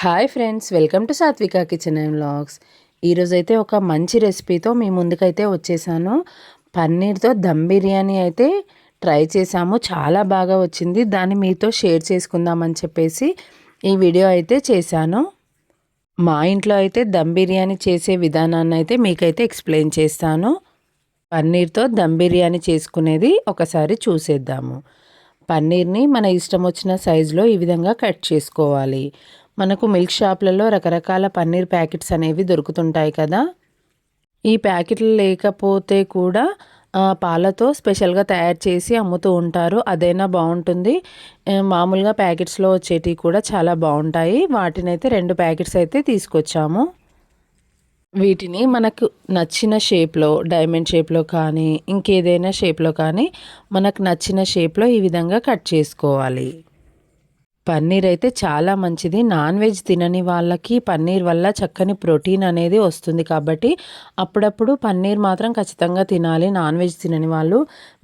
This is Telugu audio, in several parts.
Hi friends welcome to Satvika kitchen and vlogs ఈరోజైతే ఒక మంచి రెసిపీతో మీ ముందుకైతే వచ్చేసాను. పన్నీర్తో దమ్ బిర్యానీ అయితే ట్రై చేశాము. చాలా బాగా వచ్చింది. దాన్ని మీతో షేర్ చేసుకుందామని చెప్పేసి ఈ వీడియో అయితే చేశాను. మా ఇంట్లో అయితే దమ్ బిర్యానీ చేసే విధానాన్ని అయితే మీకైతే ఎక్స్ప్లెయిన్ చేస్తాను. పన్నీర్తో దమ్ బిర్యానీ చేసుకునేది ఒకసారి చూసేద్దాము. పన్నీర్ని మన ఇష్టం వచ్చిన సైజులో ఈ విధంగా కట్ చేసుకోవాలి. మనకు మిల్క్ షాప్లలో రకరకాల పన్నీర్ ప్యాకెట్స్ అనేవి దొరుకుతుంటాయి కదా. ఈ ప్యాకెట్లు లేకపోతే కూడా పాలతో స్పెషల్గా తయారు చేసి అమ్ముతూ ఉంటారు. అదైనా బాగుంటుంది. మామూలుగా ప్యాకెట్స్లో వచ్చేటివి కూడా చాలా బాగుంటాయి. వాటిని అయితే రెండు ప్యాకెట్స్ అయితే తీసుకొచ్చాము. వీటిని మనకు నచ్చిన షేప్లో డైమండ్ షేప్లో కానీ ఇంకేదైనా షేప్లో కానీ మనకు నచ్చిన షేప్లో ఈ విధంగా కట్ చేసుకోవాలి. పన్నీర్ అయితే చాలా మంచిది. నాన్ వెజ్ తినని వాళ్ళకి పన్నీర్ వల్ల చక్కని ప్రోటీన్ అనేది వస్తుంది కాబట్టి అప్పుడప్పుడు పన్నీర్ మాత్రం ఖచ్చితంగా తినాలి. నాన్ వెజ్ తినని వాళ్ళు.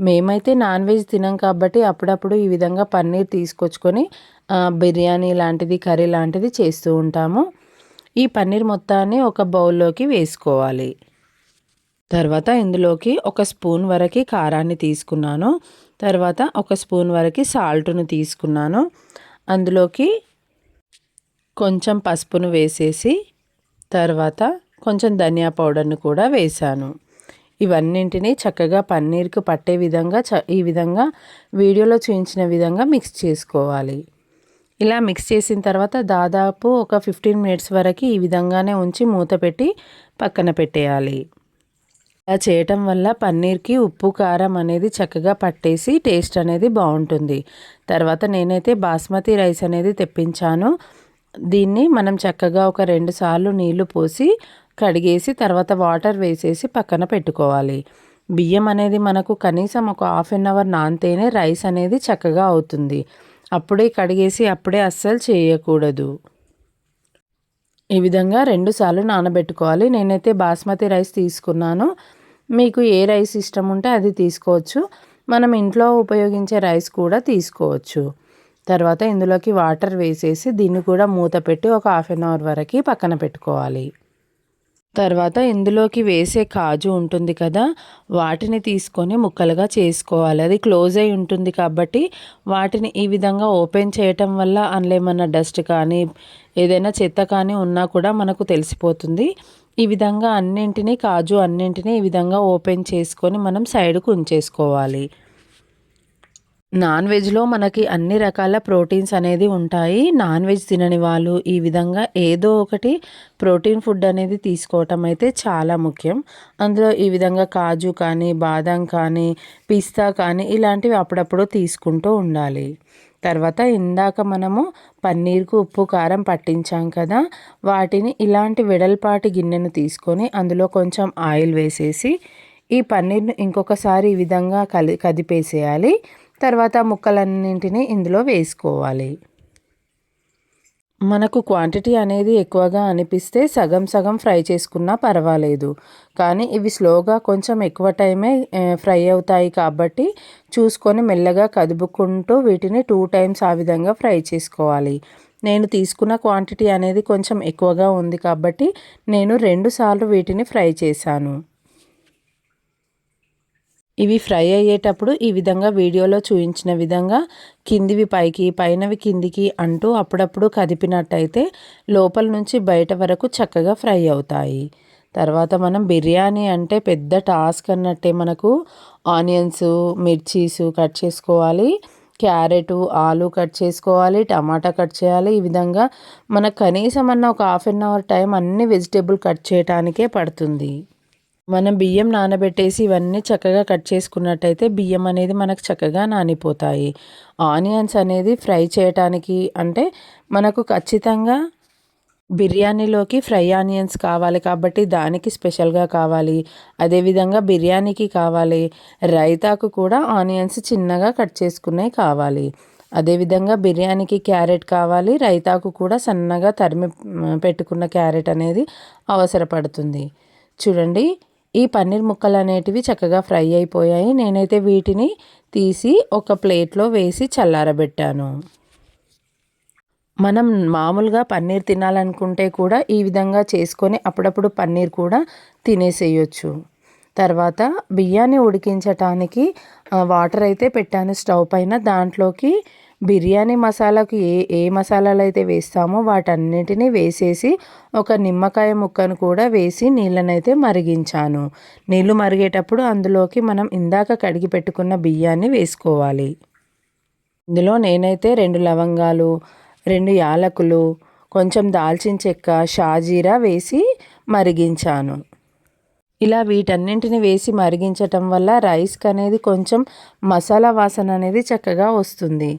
మేమైతే నాన్ వెజ్ తినం కాబట్టి అప్పుడప్పుడు ఈ విధంగా పన్నీర్ తీసుకొచ్చుకొని బిర్యానీ లాంటిది కర్రీ లాంటిది చేస్తూ ఉంటాము. ఈ పన్నీర్ మొత్తాన్ని ఒక బౌల్లోకి వేసుకోవాలి. తర్వాత ఇందులోకి ఒక స్పూన్ వరకు కారాన్ని తీసుకున్నాను. తర్వాత ఒక స్పూన్ వరకు సాల్ట్ను తీసుకున్నాను. అందులోకి కొంచెం పసుపును వేసేసి తర్వాత కొంచెం ధనియా పౌడర్ను కూడా వేశాను. ఇవన్నింటినీ చక్కగా పన్నీర్కు పట్టే విధంగా చ ఈ విధంగా వీడియోలో చూపించిన విధంగా మిక్స్ చేసుకోవాలి. ఇలా మిక్స్ చేసిన తర్వాత దాదాపు ఒక ఫిఫ్టీన్ మినిట్స్ వరకు ఈ విధంగానే ఉంచి మూత పెట్టి పక్కన పెట్టేయాలి. ఇలా చేయటం వల్ల పన్నీర్కి ఉప్పు కారం అనేది చక్కగా పట్టేసి టేస్ట్ అనేది బాగుంటుంది. తర్వాత నేనైతే బాస్మతి రైస్ అనేది తెప్పించాను. దీన్ని మనం చక్కగా ఒక రెండు సార్లు నీళ్ళు పోసి కడిగేసి తర్వాత వాటర్ వేసేసి పక్కన పెట్టుకోవాలి. బియ్యం అనేది మనకు కనీసం ఒక హాఫ్ అన్ అవర్ నానితేనే రైస్ అనేది చక్కగా అవుతుంది. అప్పుడే కడిగేసి అప్పుడే అస్సలు చేయకూడదు. ఈ విధంగా రెండు సార్లు నానబెట్టుకోవాలి. నేనైతే బాస్మతి రైస్ తీసుకున్నాను. మీకు ఏ రైస్ ఇష్టం ఉంటే అది తీసుకోవచ్చు. మనం ఇంట్లో ఉపయోగించే రైస్ కూడా తీసుకోవచ్చు. తర్వాత ఇందులోకి వాటర్ వేసేసి దీన్ని కూడా మూత పెట్టి ఒక హాఫ్ అన్ అవర్ వరకు పక్కన పెట్టుకోవాలి. తర్వాత ఇందులోకి వేసే కాజు ఉంటుంది కదా వాటిని తీసుకొని ముక్కలుగా చేసుకోవాలి. అది క్లోజ్ అయి ఉంటుంది కాబట్టి వాటిని ఈ విధంగా ఓపెన్ చేయటం వల్ల అందులో ఏమన్నా డస్ట్ కానీ ఏదైనా చెత్త కానీ ఉన్నా కూడా మనకు తెలిసిపోతుంది. ఈ విధంగా అన్నింటినీ కాజు అన్నింటినీ ఈ విధంగా ఓపెన్ చేసుకొని మనం సైడ్కు ఉంచేసుకోవాలి. నాన్ వెజ్లో మనకి అన్ని రకాల ప్రోటీన్స్ అనేది ఉంటాయి. నాన్ వెజ్ తినని వాళ్ళు ఈ విధంగా ఏదో ఒకటి ప్రోటీన్ ఫుడ్ అనేది తీసుకోవటం అయితే చాలా ముఖ్యం. అందులో ఈ విధంగా కాజు కానీ బాదం కానీ పిస్తా కానీ ఇలాంటివి అప్పుడప్పుడు తీసుకుంటూ ఉండాలి. తర్వాత ఇందాక మనము పన్నీర్కు ఉప్పు కారం పట్టించాం కదా వాటిని ఇలాంటి వెడల్పాటి గిన్నెను తీసుకొని అందులో కొంచెం ఆయిల్ వేసేసి ఈ పన్నీర్ను ఇంకొకసారి ఈ విధంగా కలి కదిపేసేయాలి. తర్వాత ముక్కలన్నింటినీ ఇందులో వేసుకోవాలి. మనకు క్వాంటిటీ అనేది ఎక్కువగా అనిపిస్తే సగం సగం ఫ్రై చేసుకున్నా పర్వాలేదు. కానీ ఇవి స్లోగా కొంచెం ఎక్కువ టైమే ఫ్రై అవుతాయి కాబట్టి చూసుకొని మెల్లగా కదుపుకుంటూ వీటిని టూ టైమ్స్ ఆ విధంగా ఫ్రై చేసుకోవాలి. నేను తీసుకున్న క్వాంటిటీ అనేది కొంచెం ఎక్కువగా ఉంది కాబట్టి నేను రెండు సార్లు వీటిని ఫ్రై చేశాను. ఇవి ఫ్రై అయ్యేటప్పుడు ఈ విధంగా వీడియోలో చూపించిన విధంగా కిందివి పైకి పైనవి కిందికి అంటూ అప్పుడప్పుడు కదిపినట్టయితే లోపల నుంచి బయట వరకు చక్కగా ఫ్రై అవుతాయి. తర్వాత మనం బిర్యానీ అంటే పెద్ద టాస్క్ అన్నట్టే మనకు ఆనియన్స్ మిర్చీస్ కట్ చేసుకోవాలి క్యారెట్ ఆలు కట్ చేసుకోవాలి టమాటా కట్ చేయాలి. ఈ విధంగా మనకు కనీసం అన్న ఒక హాఫ్ అన్ అవర్ టైం అన్ని వెజిటేబుల్ కట్ చేయటానికే పడుతుంది. మనం బియ్యం నానబెట్టేసి ఇవన్నీ చక్కగా కట్ చేసుకున్నట్టయితే బియ్యం అనేది మనకు చక్కగా నానిపోతాయి. ఆనియన్స్ అనేది ఫ్రై చేయటానికి అంటే మనకు ఖచ్చితంగా బిర్యానీలోకి ఫ్రై ఆనియన్స్ కావాలి కాబట్టి దానికి స్పెషల్గా కావాలి. అదేవిధంగా బిర్యానీకి కావాలి. రైతాకు కూడా ఆనియన్స్ చిన్నగా కట్ చేసుకునేవి కావాలి. అదేవిధంగా బిర్యానీకి క్యారెట్ కావాలి. రైతాకు కూడా సన్నగా తరిమి పెట్టుకున్న క్యారెట్ అనేది అవసరపడుతుంది. చూడండి. ఈ పన్నీర్ ముక్కలు అనేటివి చక్కగా ఫ్రై అయిపోయాయి. నేనైతే వీటిని తీసి ఒక ప్లేట్లో వేసి చల్లారబెట్టాను. మనం మామూలుగా పన్నీర్ తినాలనుకుంటే కూడా ఈ విధంగా చేసుకొని అప్పుడప్పుడు పన్నీర్ కూడా తినేసేయచ్చు. తర్వాత బియ్యాన్ని ఉడికించటానికి వాటర్ అయితే పెట్టాను స్టవ్ పైన. దాంట్లోకి బిర్యానీ మసాలాకు ఏ ఏ మసాలాలు అయితే వేస్తామో వాటన్నిటిని వేసేసి ఒక నిమ్మకాయ ముక్కను కూడా వేసి నీళ్ళనైతే మరిగించాను. నీళ్ళు మరిగేటప్పుడు అందులోకి మనం ఇందాక కడిగి పెట్టుకున్న బియ్యాన్ని వేసుకోవాలి. ఇందులో నేనైతే రెండు లవంగాలు రెండు యాలకులు కొంచెం దాల్చిన చెక్క షాజీరా వేసి మరిగించాను. ఇలా వీటన్నింటిని వేసి మరిగించటం వల్ల రైస్కి అనేది కొంచెం మసాలా వాసన అనేది చక్కగా వస్తుంది.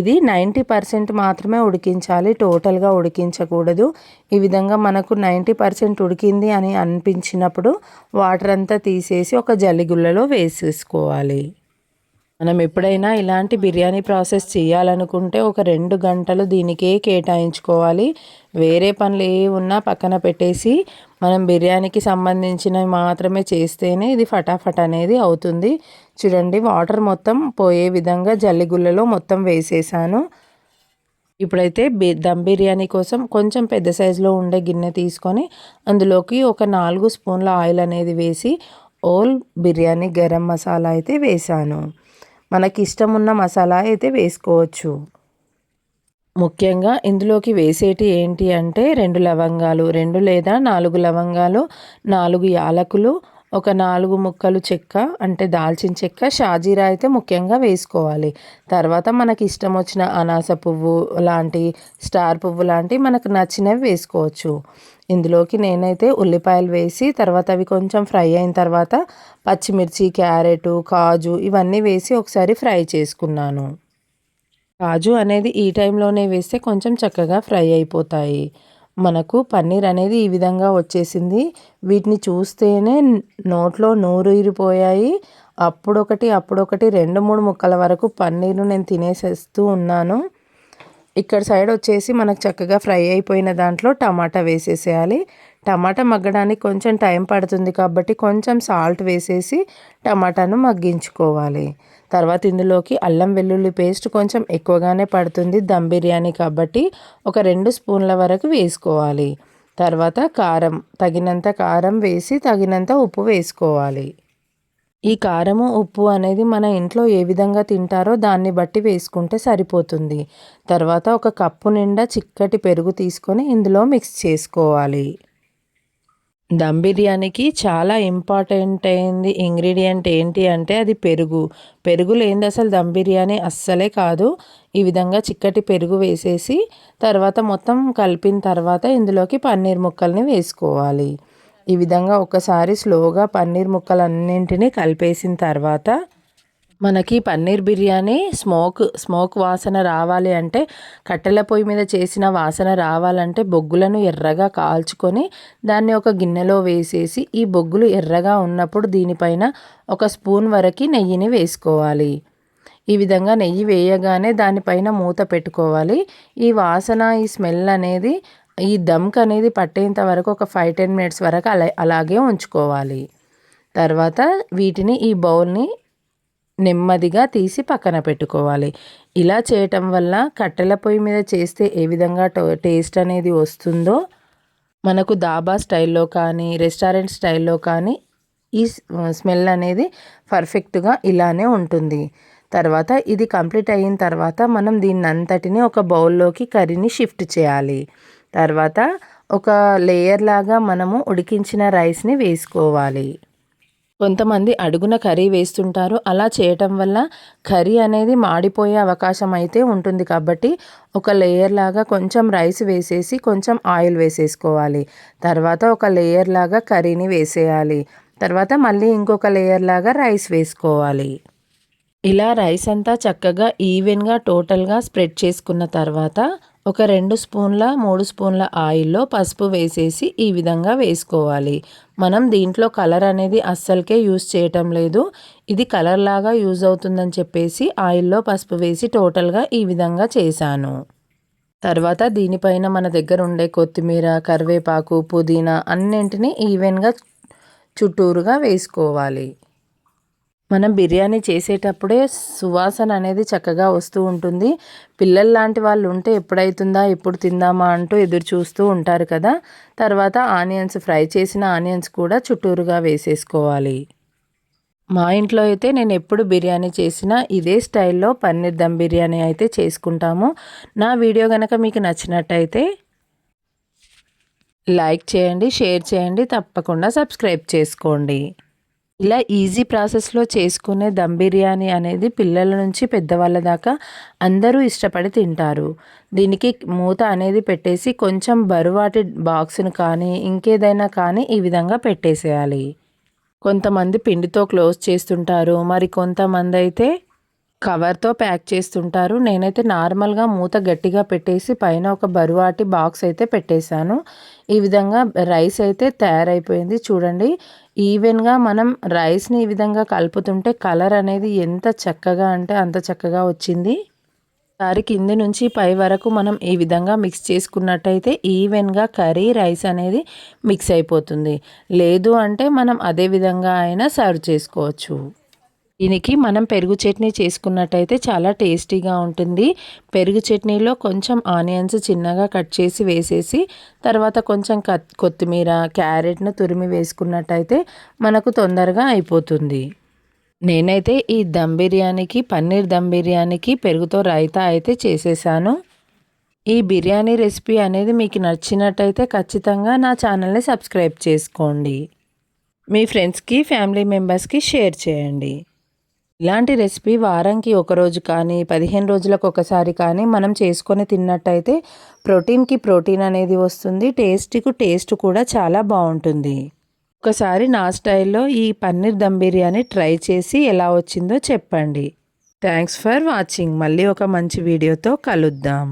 ఇది నైంటీ పర్సెంట్ మాత్రమే ఉడికించాలి టోటల్గా ఉడికించకూడదు. ఈ విధంగా మనకు నైంటీ పర్సెంట్ ఉడికింది అని అనిపించినప్పుడు వాటర్ అంతా తీసేసి ఒక జల్లిగుళ్ళలో వేసేసుకోవాలి. మనం ఎప్పుడైనా ఇలాంటి బిర్యానీ ప్రాసెస్ చేయాలనుకుంటే ఒక రెండు గంటలు దీనికే కేటాయించుకోవాలి. వేరే పనులు ఏ ఉన్నా పక్కన పెట్టేసి మనం బిర్యానీకి సంబంధించినవి మాత్రమే చేస్తేనే ఇది ఫటాఫట్ అనేది అవుతుంది. చూడండి వాటర్ మొత్తం పోయే విధంగా జల్లిగుళ్ళలో మొత్తం వేసేసాను. ఇప్పుడైతే బి దమ్ బిర్యానీ కోసం కొంచెం పెద్ద సైజులో ఉండే గిన్నె తీసుకొని అందులోకి ఒక నాలుగు స్పూన్ల ఆయిల్ అనేది వేసి ఓల్ బిర్యానీ గరం మసాలా అయితే వేసాను. మనకి ఇష్టం ఉన్న మసాలా అయితే వేసుకోవచ్చు. ముఖ్యంగా ఇందులోకి వేసేటి ఏంటి అంటే రెండు లవంగాలు రెండు లేదా నాలుగు లవంగాలు నాలుగు యాలకులు ఒక నాలుగు ముక్కలు చెక్క అంటే దాల్చిన చెక్క షాజీరా అయితే ముఖ్యంగా వేసుకోవాలి. తర్వాత మనకి ఇష్టం వచ్చిన అనాస పువ్వు లాంటి స్టార్ పువ్వు లాంటి మనకు నచ్చినవి వేసుకోవచ్చు. ఇందులోకి నేనైతే ఉల్లిపాయలు వేసి తర్వాత అవి కొంచెం ఫ్రై అయిన తర్వాత పచ్చిమిర్చి క్యారెట్ కాజు ఇవన్నీ వేసి ఒకసారి ఫ్రై చేసుకున్నాను. కాజు అనేది ఈ టైంలోనే వేస్తే కొంచెం చక్కగా ఫ్రై అయిపోతాయి. మనకు పన్నీర్ అనేది ఈ విధంగా వచ్చేసింది. వీటిని చూస్తేనే నోట్లో నూరు ఇరిపోయాయి. అప్పుడొకటి అప్పుడొకటి రెండు మూడు ముక్కల వరకు పన్నీర్ను నేను తినేసేస్తూ ఉన్నాను. ఇక్కడ సైడ్ వచ్చేసి మనకు చక్కగా ఫ్రై అయిపోయిన దాంట్లో టమాటా వేసేసేయాలి. టమాటా మగ్గడానికి కొంచెం టైం పడుతుంది కాబట్టి కొంచెం సాల్ట్ వేసేసి టమాటాను మగ్గించుకోవాలి. తర్వాత ఇందులోకి అల్లం వెల్లుల్లి పేస్ట్ కొంచెం ఎక్కువగానే పడుతుంది దమ్ బిర్యానీ కాబట్టి ఒక రెండు స్పూన్ల వరకు వేసుకోవాలి. తర్వాత కారం తగినంత కారం వేసి తగినంత ఉప్పు వేసుకోవాలి. ఈ కారము ఉప్పు అనేది మన ఇంట్లో ఏ విధంగా తింటారో దాన్ని బట్టి వేసుకుంటే సరిపోతుంది. తర్వాత ఒక కప్పు నిండా చిక్కటి పెరుగు తీసుకొని ఇందులో మిక్స్ చేసుకోవాలి. దమ్ బిర్యానీకి చాలా ఇంపార్టెంట్ అయింది ఇంగ్రీడియంట్ ఏంటి అంటే అది పెరుగు. పెరుగు లేనిది అసలు దమ్ బిర్యానీ అస్సలే కాదు. ఈ విధంగా చిక్కటి పెరుగు వేసేసి తర్వాత మొత్తం కలిపిన తర్వాత ఇందులోకి పన్నీర్ ముక్కల్ని వేసుకోవాలి. ఈ విధంగా ఒకసారి స్లోగా పన్నీర్ ముక్కలన్నింటినీ కలిపేసిన తర్వాత మనకి పన్నీర్ బిర్యానీ స్మోక్ స్మోక్ వాసన రావాలి అంటే కట్టెల పొయ్యి మీద చేసిన వాసన రావాలంటే బొగ్గులను ఎర్రగా కాల్చుకొని దాన్ని ఒక గిన్నెలో వేసేసి ఈ బొగ్గులు ఎర్రగా ఉన్నప్పుడు దీనిపైన ఒక స్పూన్ వరకు నెయ్యిని వేసుకోవాలి. ఈ విధంగా నెయ్యి వేయగానే దానిపైన మూత పెట్టుకోవాలి. ఈ వాసన ఈ స్మెల్ అనేది ఈ దమ్క్ అనేది పట్టేంత వరకు ఒక ఫైవ్ టెన్ మినిట్స్ వరకు అలా అలాగే ఉంచుకోవాలి. తర్వాత వీటిని ఈ బౌల్ని నెమ్మదిగా తీసి పక్కన పెట్టుకోవాలి. ఇలా చేయటం వల్ల కట్టెల పొయ్యి మీద చేస్తే ఏ విధంగా టేస్ట్ అనేది వస్తుందో మనకు దాబా స్టైల్లో కానీ రెస్టారెంట్ స్టైల్లో కానీ ఈ స్మెల్ అనేది పర్ఫెక్ట్గా ఇలానే ఉంటుంది. తర్వాత ఇది కంప్లీట్ అయిన తర్వాత మనం దీన్ని అంతటిని ఒక బౌల్లోకి కర్రీని షిఫ్ట్ చేయాలి. తర్వాత ఒక లేయర్ లాగా మనము ఉడికించిన రైస్ని వేసుకోవాలి. కొంతమంది అడుగున కర్రీ వేస్తుంటారు. అలా చేయటం వల్ల కర్రీ అనేది మాడిపోయే అవకాశం అయితే ఉంటుంది కాబట్టి ఒక లేయర్ లాగా కొంచెం రైస్ వేసేసి కొంచెం ఆయిల్ వేసేసుకోవాలి. తర్వాత ఒక లేయర్ లాగా కర్రీని వేసేయాలి. తర్వాత మళ్ళీ ఇంకొక లేయర్ లాగా రైస్ వేసుకోవాలి. ఇలా రైస్ అంతా చక్కగా ఈవెన్గా టోటల్గా స్ప్రెడ్ చేసుకున్న తర్వాత ఒక రెండు స్పూన్ల మూడు స్పూన్ల ఆయిల్లో పసుపు వేసేసి ఈ విధంగా వేసుకోవాలి. మనం దీంట్లో కలర్ అనేది అస్సలకే యూస్ చేయటం లేదు. ఇది కలర్ లాగా యూజ్ అవుతుందని చెప్పేసి ఆయిల్లో పసుపు వేసి టోటల్గా ఈ విధంగా చేశాను. తర్వాత దీనిపైన మన దగ్గర ఉండే కొత్తిమీర కరివేపాకు పుదీనా అన్నింటినీ ఈవెన్గా చుట్టూరుగా వేసుకోవాలి. మనం బిర్యానీ చేసేటప్పుడే సువాసన అనేది చక్కగా వస్తూ ఉంటుంది. పిల్లలు లాంటి వాళ్ళు ఉంటే ఎప్పుడైతుందా ఎప్పుడు తిందామా అంటూ ఎదురు చూస్తూ ఉంటారు కదా. తర్వాత ఆనియన్స్ ఫ్రై చేసిన ఆనియన్స్ కూడా చుట్టూరుగా వేసేసుకోవాలి. మా ఇంట్లో అయితే నేను ఎప్పుడు బిర్యానీ చేసినా ఇదే స్టైల్లో పన్నీర్ దమ్ బిర్యానీ అయితే చేసుకుంటాము. నా వీడియో కనుక మీకు నచ్చినట్టయితే లైక్ చేయండి షేర్ చేయండి తప్పకుండా సబ్స్క్రైబ్ చేసుకోండి. ఇలా ఈజీ ప్రాసెస్లో చేసుకునే దమ్ బిర్యానీ అనేది పిల్లల నుంచి పెద్దవాళ్ళ దాకా అందరూ ఇష్టపడి తింటారు. దీనికి మూత అనేది పెట్టేసి కొంచెం బరువాటి బాక్స్ను కానీ ఇంకేదైనా కానీ ఈ విధంగా పెట్టేసేయాలి. కొంతమంది పిండితో క్లోజ్ చేస్తుంటారు. మరి కొంతమంది అయితే కవర్తో ప్యాక్ చేస్తుంటారు. నేనైతే నార్మల్గా మూత గట్టిగా పెట్టేసి పైన ఒక బరువాటి బాక్స్ అయితే పెట్టేశాను. ఈ విధంగా రైస్ అయితే తయారైపోయింది. చూడండి ఈవెన్గా మనం రైస్ని ఈ విధంగా కలుపుతుంటే కలర్ అనేది ఎంత చక్కగా అంటే అంత చక్కగా వచ్చింది. సారి కింది నుంచి పై వరకు మనం ఈ విధంగా మిక్స్ చేసుకున్నట్టయితే ఈవెన్గా కర్రీ రైస్ అనేది మిక్స్ అయిపోతుంది. లేదు అంటే మనం అదే విధంగా అయినా సర్వ్ చేసుకోవచ్చు. దీనికి మనం పెరుగు చట్నీ చేసుకున్నట్టయితే చాలా టేస్టీగా ఉంటుంది. పెరుగు చట్నీలో కొంచెం ఆనియన్స్ చిన్నగా కట్ చేసి వేసేసి తర్వాత కొంచెం కొత్తిమీర క్యారెట్ను తురిమి వేసుకున్నట్టయితే మనకు తొందరగా అయిపోతుంది. నేనైతే ఈ దమ్ బిర్యానీకి పన్నీర్ దమ్ బిర్యానీకి పెరుగుతో రైతా అయితే చేసేసాను. ఈ బిర్యానీ రెసిపీ అనేది మీకు నచ్చినట్టయితే ఖచ్చితంగా నా ఛానల్ని సబ్స్క్రైబ్ చేసుకోండి. మీ ఫ్రెండ్స్కి ఫ్యామిలీ మెంబర్స్కి షేర్ చేయండి. ఇలాంటి రెసిపీ వారంకి ఒకరోజు కానీ పదిహేను రోజులకు ఒకసారి కానీ మనం చేసుకొని తిన్నట్టయితే ప్రోటీన్కి ప్రోటీన్ అనేది వస్తుంది. టేస్ట్కు టేస్ట్ కూడా చాలా బాగుంటుంది. ఒకసారి నా స్టైల్లో ఈ పన్నీర్ దమ్ బిర్యానీ ట్రై చేసి ఎలా వచ్చిందో చెప్పండి. Thanks for watching. మళ్ళీ ఒక మంచి వీడియోతో కలుద్దాం.